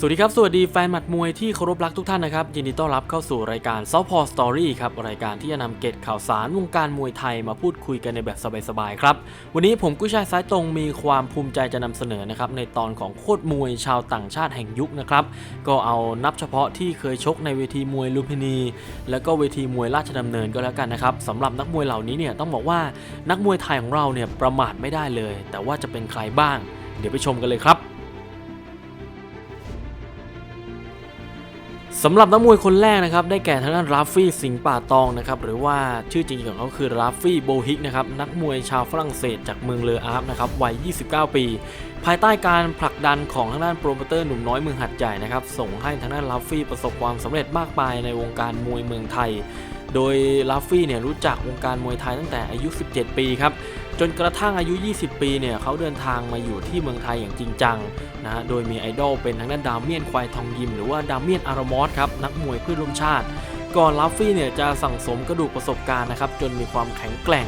สวัสดีครับ สวัสดีแฟนหมัดมวยที่เคารพรักทุกท่านนะครับ ยินดีต้อนรับเข้าสู่รายการ s o u t h p a w Story ครับ รายการที่จะนำเกร็ดข่าวสารวงการมวยไทยมาพูดคุยกันในแบบสบายๆครับ วันนี้ผมกุ้ยชายซ้ายตรงมีความภูมิใจจะนำเสนอนะครับ ในตอนของโคตรมวยชาวต่างชาติแห่งยุคนะครับ ก็เอานับเฉพาะที่เคยชกในเวทีมวยลุมพินี แล้วก็เวทีมวยราชดำเนินก็แล้วกันนะครับสำหรับนักมวยเหล่านี้เนี่ยต้องบอกว่านักมวยไทยของเราเนี่ยประมาทไม่ได้เลย แต่ว่าจะเป็นใครบ้าง เดี๋ยวไปชมกันเลยครับ สำหรับนักมวยคนแรกนะครับได้แก่ทางด้านราฟฟี่สิงป่าตองนะครับหรือว่าชื่อจริงของเขาคือราฟฟี่โบฮิกนะครับนักมวยชาวฝรั่งเศสจากเมืองเลออาร์ฟนะครับวัย 29 ปี ภายใต้การผลักดันของทางด้านโปรโมเตอร์หนุ่มน้อยเมืองหัดใหญ่นะครับส่งให้ทางด้านราฟฟี่ประสบความสำเร็จมากมายในวงการมวยเมืองไทย โดยราฟฟี่เนี่ยรู้จักวงการมวยไทยตั้งแต่อายุ 17 ปีครับ จนกระทั่งอายุ 20 ปีเนี่ยเขาเดินทางมาอยู่ที่เมืองไทยอย่างจริงจังนะฮะโดยมีไอดอลเป็นทางด้านดามเมียนควายทองยิม หรือว่าดามเมียนอารามอสครับนักมวยเพื่อร่วมชาติ ก่อนลัฟฟี่เนี่ยจะสั่งสมกระดูกประสบการณ์นะครับจนมีความแข็งแกร่ง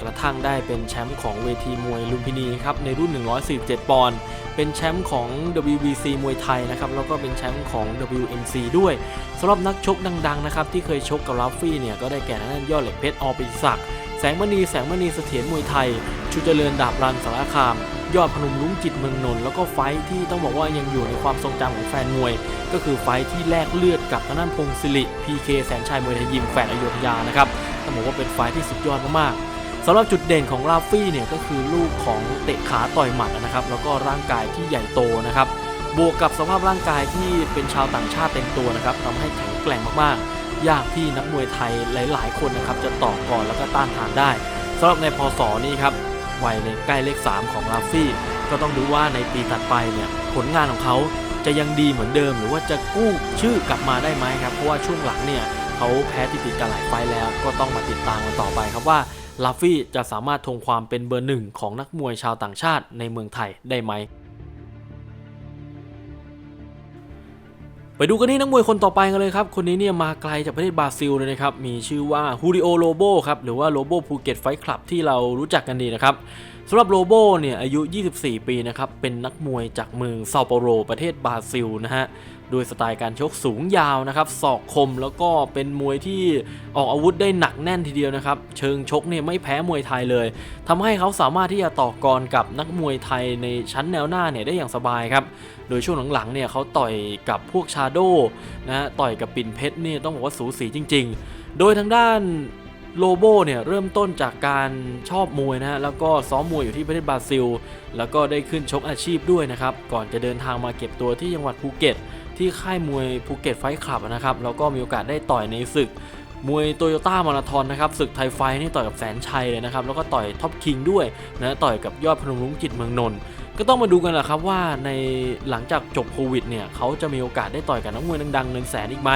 กระทั่งได้เป็นแชมป์ของเวทีมวยลุมพินีครับในรุ่น 147 ปอนด์เป็นแชมป์ของ WBC มวยไทยนะครับแล้วก็เป็นแชมป์ของ WMC ด้วยสำหรับนักชกดังๆนะครับที่เคยชกกับลัฟฟี่เนี่ยก็ได้แก่ทางด้านยอดเหล็กเพชรอปิศักด์แสงมณีแสงมณีเสถียรมวยไทยชูเจริญดาบรันสารคาม ยอดพนมลุ้งจิตเมืองนนท์แล้วก็ไฟที่ต้องบอกว่ายังอยู่ในความทรงจำของแฟนมวย ก็คือไฟที่แลกเลือดกับทางด้านพงศิริ PK แสนชัยมวยไทยยิมแฝดอโยธยานะครับต้องบอกว่าเป็นไฟที่สุดยอดมากๆสำหรับจุดเด่นของราฟฟี่เนี่ยก็คือลูกของเตะขาต่อยหมัดนะครับ แล้วก็ร่างกายที่ใหญ่โตนะครับ บวกกับสภาพร่างกายที่เป็นชาวต่างชาติเต็มตัวนะครับทำให้แข็งแกร่งมากๆ ยากที่นักมวยไทยหลาย ๆ คนนะครับจะต่อกรแล้วก็ต้านทานได้สำหรับในพศนี้ครับวัยในใกล้เลข 3 ของราฟี่ ก็ต้องดูว่าในปีถัดไปเนี่ยผลงานของเขาจะยังดีเหมือนเดิม หรือว่าจะกู้ชื่อกลับมาได้ไหมครับ เพราะว่าช่วงหลังเนี่ยเขาแพ้ติดติดกันหลายไฟแล้วก็ต้องมาติดตามกันต่อไปครับว่าลาฟฟี่จะสามารถทวงความเป็นเบอร์หนึ่งของนักมวยชาวต่างชาติในเมืองไทยได้ไหม ไปดูกันที่นักมวยคนต่อไปกันเลยครับ คนนี้เนี่ยมาไกลจากประเทศบราซิลเลยนะครับ มีชื่อว่าฮูริโอโลโบครับ หรือว่าโลโบภูเก็ตไฟคลับที่เรารู้จักกันดีนะครับสำหรับโลโบเนี่ยอายุ 24 ปีนะครับ เป็นนักมวยจากเมืองเซาเปาโรประเทศบราซิลนะฮะ โดยสไตล์การชกสูงยาวนะครับศอกคมแล้วก็เป็นมวยที่ออกอาวุธได้หนักแน่นทีเดียวนะครับ เชิงชกเนี่ยไม่แพ้มวยไทยเลยทำให้เขาสามารถที่จะต่อกรกับนักมวยไทยในชั้นแนวหน้าเนี่ยได้อย่างสบายครับ โดยช่วงหลังๆเนี่ยเขาต่อยกับพวกชาโดนะต่อยกับปิ่นเพชรเนี่ยต้องบอกว่าสูสีจริง ๆ โดยทางด้าน โลโบเนี่ยเริ่มต้นจากการชอบมวยนะฮะแล้วก็ซ้อมมวยอยู่ที่ประเทศบราซิล แล้วก็ได้ขึ้นชกอาชีพด้วยนะครับ ก่อนจะเดินทางมาเก็บตัวที่จังหวัดภูเก็ต ที่ค่ายมวยภูเก็ตไฟท์คลับนะครับ แล้วก็มีโอกาสได้ต่อยในศึก มวยโตโยต้ามาราธอนนะครับศึกไทยไฟท์นี่ต่อยกับแสนชัยเลยนะครับ แล้วก็ต่อยท็อปคิงด้วยนะต่อยกับยอดพนมรุ้งจิตเมืองนนท์ก็ต้องมาดูกันแหละครับว่าในหลังจากจบโควิดเนี่ยเขาจะมีโอกาสได้ต่อยกับนักมวยดังๆเงินแสนอีกไหม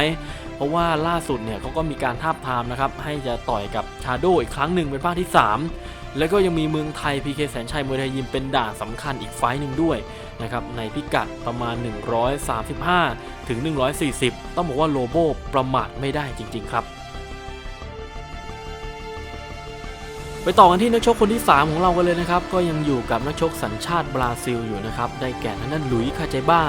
เพราะว่าล่าสุดเนี่ยเขาก็มีการทาบทามนะครับให้จะต่อยกับชาโดอีกครั้งหนึ่งเป็นภาคที่ 3 แล้วก็ยังมีเมืองไทย PK แสนชัยมวยไทยยิมเป็นด่านสำคัญอีกไฟหนึ่งด้วยนะครับในพิกัดประมาณ 135 ถึง 140 ต้องบอกว่าโลโบประมาทไม่ได้จริง ๆ ครับไปต่อกันที่นักชกคนที่ 3 ของเรากันเลยนะครับ ก็ยังอยู่กับนักชกสัญชาติบราซิลอยู่นะครับ ได้แก่ทางด้านหลุยส์คาเจบ้า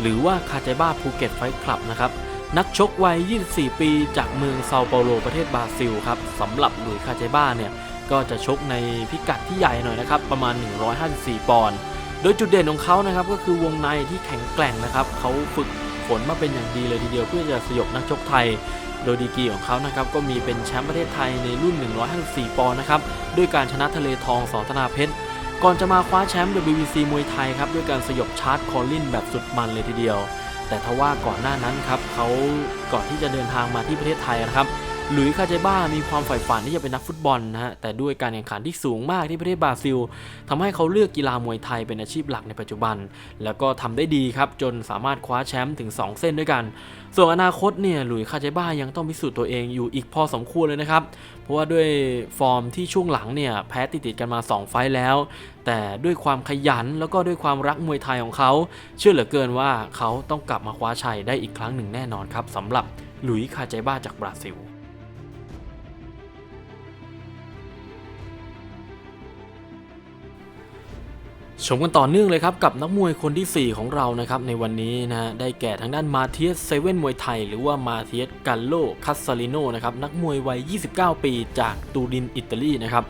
หรือว่าคาเจบ้าภูเก็ตไฟท์คลับนะครับ นักชกวัย 24 ปีจากเมืองเซาเปาโลประเทศบราซิลครับสำหรับหลุยคาเจบ้าเนี่ยก็จะชกในพิกัดที่ใหญ่หน่อยนะครับ ประมาณ 154 ปอนด์โดยจุดเด่นของเขานะครับก็คือวงในที่แข็งแกร่งนะครับเขาฝึกฝนมาเป็นอย่างดีเลยทีเดียวเพื่อจะสยบนักชกไทย โดยดีกรีของเขานะครับก็มีเป็นแชมป์ประเทศไทยในรุ่น 154 ปอนด์นะครับด้วยการชนะทะเลทองสอธนาเพชรก่อนจะมาคว้าแชมป์ WBC มวยไทยครับด้วยการสยบชาร์ตคอลลินแบบสุดมันเลยทีเดียว แต่ทว่าก่อนหน้านั้นครับเขาก่อนที่จะเดินทางมาที่ประเทศไทยนะครับ หลุยส์คาเจบ้ามีความใฝ่ฝันที่จะเป็นนักฟุตบอลนะฮะแต่ด้วยการแข่งขันที่สูงมากที่ประเทศบราซิลทำให้เขาเลือกกีฬามวยไทยเป็นอาชีพหลักในปัจจุบัน แล้วก็ทำได้ดีครับจนสามารถคว้าแชมป์ถึง 2 เส้นด้วยกัน ส่วนอนาคตเนี่ยหลุยส์คาเจบ้ายังต้องพิสูจน์ตัวเองอยู่อีกพอสมควรเลยนะครับเพราะว่าด้วยฟอร์มที่ช่วงหลังเนี่ยแพ้ติดติดกันมา 2 ไฟล์แล้ว แต่ด้วยความขยันแล้วก็ด้วยความรักมวยไทยของเขา เชื่อเหลือเกินว่าเขาต้องกลับมาคว้าชัยได้อีกครั้งหนึ่งแน่นอนครับสำหรับหลุยส์คาเจบ้าจากบราซิล ชมกันต่อเนื่องเลยครับกับนักมวยคนที่ 4 ของเรานะครับในวันนี้นะได้แก่ทางด้านมาเทียสเซเว่นมวยไทย หรือว่ามาเทียสกัลโลคัสซาลิโนนะครับนักมวยวัย 29 ปีจากตูรินอิตาลีนะครับ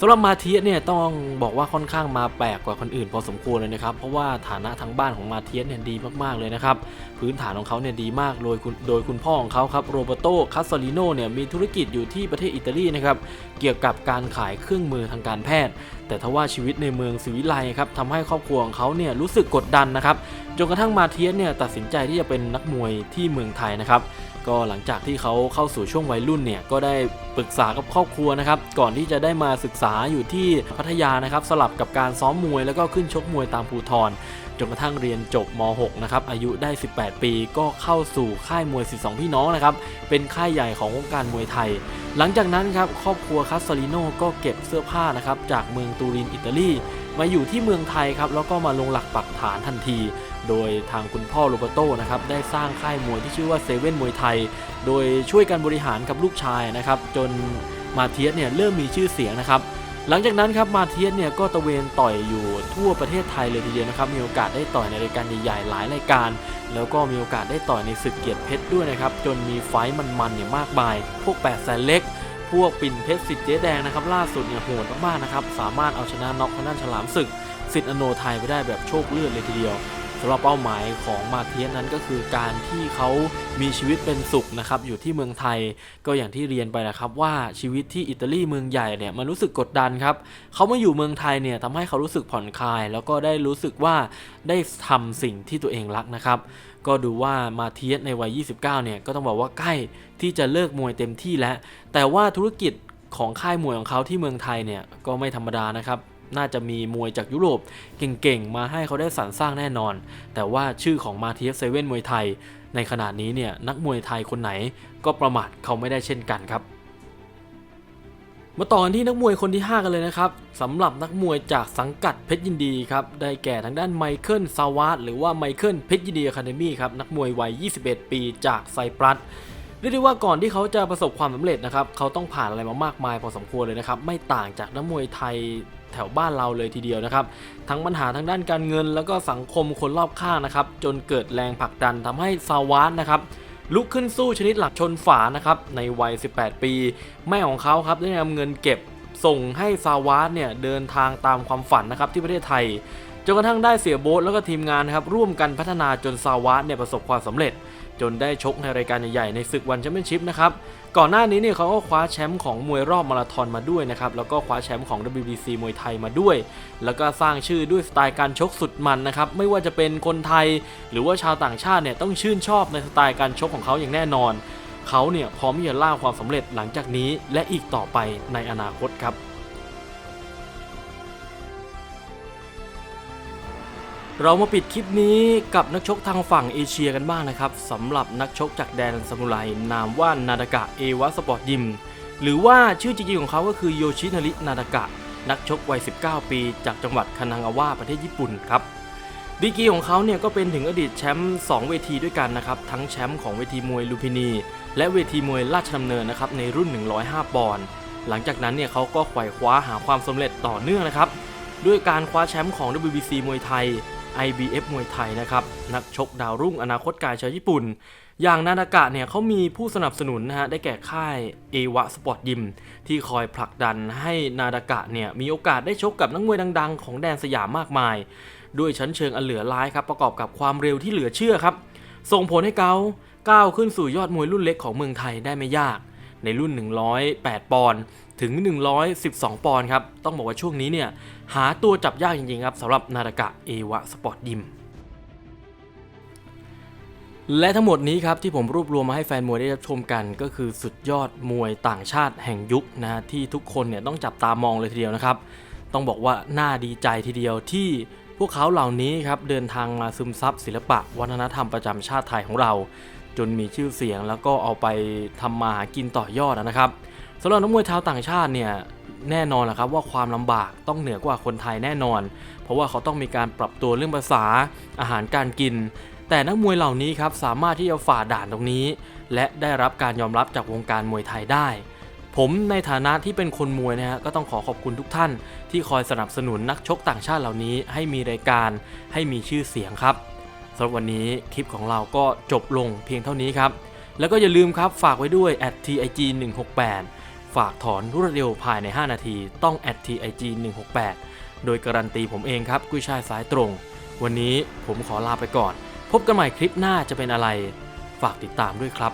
สำหรับมาเทียสเนี่ยต้องบอกว่าค่อนข้างมาแปลกกว่าคนอื่นพอสมควรเลยนะครับเพราะว่าฐานะทางบ้านของมาเทียสเนี่ยดีมากๆเลยนะครับพื้นฐานของเขาเนี่ยดีมากโดยคุณโดยคุณพ่อของเขาครับโรเบโตคัสซาลิโนเนี่ยมีธุรกิจอยู่ที่ประเทศอิตาลีนะครับเกี่ยวกับการขายเครื่องมือทางการแพทย์ แต่ทว่าชีวิตในเมืองศรีวิไลครับทำให้ครอบครัวของเขาเนี่ยรู้สึกกดดันนะครับจนกระทั่งมาเทียสเนี่ยตัดสินใจที่จะเป็นนักมวยที่เมืองไทยนะครับก็หลังจากที่เขาเข้าสู่ช่วงวัยรุ่นเนี่ยก็ได้ปรึกษากับครอบครัวนะครับก่อนที่จะได้มาศึกษาอยู่ที่พัทยานะครับสลับกับการซ้อมมวยแล้วก็ขึ้นชกมวยตามภูทร จนกระทั่งเรียนจบม .6 นะครับอายุได้ 18 ปีก็เข้าสู่ค่ายมวย 12 พี่น้องนะครับเป็นค่ายใหญ่ของวงการมวยไทย หลังจากนั้นครับครอบครัวคาสซาลิโนก็เก็บเสื้อผ้านะครับจากเมืองตูรินอิตาลีมาอยู่ที่เมืองไทยครับแล้วก็มาลงหลักปักฐานทันที โดยทางคุณพ่อโรเบโตนะครับได้สร้างค่ายมวยที่ชื่อว่าเซเว่นมวยไทย โดยช่วยกันบริหารกับลูกชายนะครับจนมาเทียสเนี่ยเริ่มมีชื่อเสียงนะครับ หลังจากนั้นครับมาเทียสเนี่ยก็ตะเวนต่อยอยู่ทั่วประเทศไทยเลยทีเดียวนะครับมีโอกาสได้ต่อยในรายการใหญ่ๆหลายรายการ แล้วก็มีโอกาสได้ต่อยในศึกเกียรติเพชรด้วยนะครับจนมีไฟ์มันๆเนี่ยมากมาย พวก8ปดแสนเล็กพวกปิ่นเพชรสิทธิ์เจ๊แดงนะครับล่าสุดเนี่ยโหดมากๆนะครับสามารถเอาชนะน็อกทางด้านฉลามศึกสิทธิ์อโนไทยไปได้แบบโชคเลือดเลยทีเดียวำหรับเป้าหมายของมาเทียสนั้นก็คือการที่เขามีชีวิตเป็นสุขนะครับอยู่ที่เมืองไทยก็อย่างที่เรียนไปนะครับว่าชีวิตที่อิตาลีเมืองใหญ่เนี่ยมันรู้สึกกดดันครับเขามาอยู่เมืองไทยเนี่ยทำให้เขารู้สึกผ่อนคลาย แล้วก็ได้รู้สึกว่าได้ทำสิ่งที่ตัวเองรักนะครับก็ดูว่ามาเทียสในวัย 29 เนี่ยก็ต้องบอกว่าใกล้ที่จะเลิกมวยเต็มที่แล้ว แต่ว่าธุรกิจของค่ายมวยของเขาที่เมืองไทยเนี่ยก็ไม่ธรรมดานะครับ น่าจะมีมวยจากยุโรปเก่งๆ มาให้เขาได้สรรสร้างแน่นอน แต่ว่าชื่อของมาเทียสเซเว่นมวยไทย ในขนาดนี้เนี่ยนักมวยไทยคนไหนก็ประมาทเขาไม่ได้เช่นกันครับมาต่อกันที่นักมวยคนที่ 5 กันเลยนะครับสำหรับนักมวยจากสังกัดเพชรยินดีครับ ได้แก่ทางด้านไมเคิลซาวาสหรือว่าไมเคิลเพชรยินดีอะคาเดมี่ครับ นักมวยวัย 21 ปีจากไซปรัส รียกได้ว่าก่อนที่เขาจะประสบความสำเร็จนะครับเขาต้องผ่านอะไรมามากมายพอสมควรเลยนะครับไม่ต่างจากนักมวยไทยแถวบ้านเราเลยทีเดียวนะครับทั้งปัญหาทางด้านการเงิน แล้วก็สังคมคนรอบข้างนะครับจนเกิดแรงผลักดันทำให้ซาวาสนะครับลุกขึ้นสู้ชนิดหลักชนฝานะครับในวัย 18 ปี แม่ของเขาครับได้นำเงินเก็บส่งให้ซาวาสเนี่ยเดินทางตามความฝันนะครับที่ประเทศไทย จนกระทั่งได้เสียโบ๊ทแล้วก็ทีมงานครับร่วมกันพัฒนาจนซาวาเนี่ยประสบความสำเร็จ จนได้ชกในรายการใหญ่ๆในศึกวันแชมเปี้ยนชิพนะครับก่อนหน้านี้เนี่ยเขาก็คว้าแชมป์ของมวยรอบมาราธอนมาด้วยนะครับแล้วก็คว้าแชมป์ของ WBC มวยไทยมาด้วย แล้วก็สร้างชื่อด้วยสไตล์การชกสุดมันนะครับไม่ว่าจะเป็นคนไทย หรือว่าชาวต่างชาติเนี่ยต้องชื่นชอบในสไตล์การชกของเขาอย่างแน่นอนเขาเนี่ยพร้อมที่จะล่าความสำเร็จหลังจากนี้และอีกต่อไปในอนาคตครับ เรามาปิดคลิปนี้กับนักชกทางฝั่งเอเชียกันบ้างนะครับสำหรับนักชกจากแดนซามูไรนามว่านาดากะเอวะสปอร์ตยิมหรือว่าชื่อจริงๆของเขาก็คือโยชินารินาดากะ นักชกวัย 19 ปี จากจังหวัดคานางาวะประเทศญี่ปุ่นครับดีกรีของเขาเนี่ยก็เป็นถึงอดีตแชมป์2เวทีด้วยกันนะครับทั้งแชมป์ของเวทีมวยลูพินี และเวทีมวยราชดำเนินนะครับในรุ่น 105 ปอนด์หลังจากนั้นเนี่ยเขาก็ไขว่คว้าหาความสำเร็จต่อเนื่องนะครับด้วยการคว้าแชมป์ของ WBC มวยไทย IBF มวยไทยนะครับนักชกดาวรุ่งอนาคตกายชาวญี่ปุ่น อย่างนาดากะเนี่ยเขามีผู้สนับสนุนนะฮะได้แก่ค่ายเอวะสปอร์ตยิมที่คอยผลักดันให้นาดากะเนี่ยมีโอกาสได้ชกกับนักมวยดังๆ ของแดนสยามมากมาย ด้วยชั้นเชิงอันเหลือร้ายครับประกอบกับความเร็วที่เหลือเชื่อครับส่งผลให้เขาก้าวขึ้นสู่ยอดมวยรุ่นเล็กของเมืองไทยได้ไม่ยาก ในรุ่น 108 ปอนด์ถึง 112 ปอนด์ครับ ต้องบอกว่าช่วงนี้เนี่ย หาตัวจับยากจริงๆครับสำหรับนาดากะเอวะสปอร์ตยิมและทั้งหมดนี้ครับที่ผมรวบรวมมาให้แฟนมวยได้รับชมกัน ก็คือสุดยอดมวยต่างชาติแห่งยุคนะที่ทุกคนเนี่ยต้องจับตามองเลยทีเดียวนะครับ ต้องบอกว่าน่าดีใจทีเดียวที่พวกเขาเหล่านี้ครับเดินทางมาซึมซับศิลปะวัฒนธรรมประจำชาติไทยของเรา จนมีชื่อเสียงแล้วก็เอาไปทำมาหากินต่อยอดนะครับสำหรับนักมวยชาวต่างชาติเนี่ยแน่นอนแหละครับว่าความลำบากต้องเหนือกว่าคนไทยแน่นอน เพราะว่าเขาต้องมีการปรับตัวเรื่องภาษาอาหารการกิน แต่นักมวยเหล่านี้ครับสามารถที่จะฝ่าด่านตรงนี้ และได้รับการยอมรับจากวงการมวยไทยได้ ผมในฐานะที่เป็นคนมวยนะฮะก็ต้องขอขอบคุณทุกท่าน ที่คอยสนับสนุนนักชกต่างชาติเหล่านี้ ให้มีรายการให้มีชื่อเสียงครับ สำหรับวันนี้คลิปของเราก็จบลงเพียงเท่านี้ครับ แล้วก็อย่าลืมครับฝากไว้ด้วย @tig 168ฝากถอนรวดเร็วภายใน 5 นาทีต้อง @tig 168โดยการันตีผมเองครับกุ้ยช่ายสายตรง วันนี้ผมขอลาไปก่อน พบกันใหม่คลิปหน้าจะเป็นอะไร ฝากติดตามด้วยครับ